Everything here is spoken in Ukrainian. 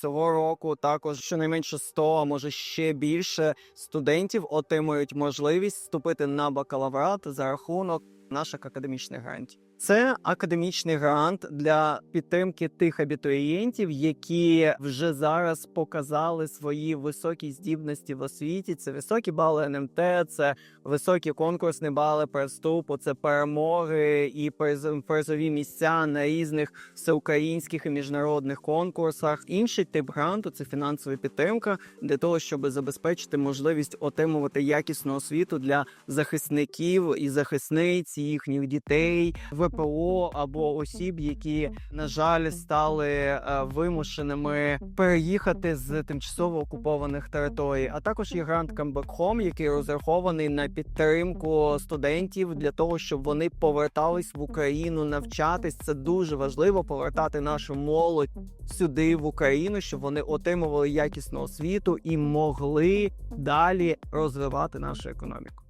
Цього року також щонайменше 100, а може ще більше студентів отримують можливість вступити на бакалаврат за рахунок наших академічних грантів. Це академічний грант для підтримки тих абітурієнтів, які вже зараз показали свої високі здібності в освіті. Це високі бали НМТ, це високі конкурсні бали переступу, це перемоги і приз- призові місця на різних всеукраїнських і міжнародних конкурсах. Інший тип гранту це фінансова підтримка для того, щоб забезпечити можливість отримувати якісну освіту для захисників і захисниць їхніх дітей, ВПО або осіб, які на жаль стали е, вимушеними переїхати з тимчасово окупованих територій. А також є грант Home, який розрахований на підтримку студентів для того, щоб вони повертались в Україну навчатись. Це дуже важливо повертати нашу молодь сюди в Україну, щоб вони отримували якісну освіту і могли далі розвивати нашу економіку.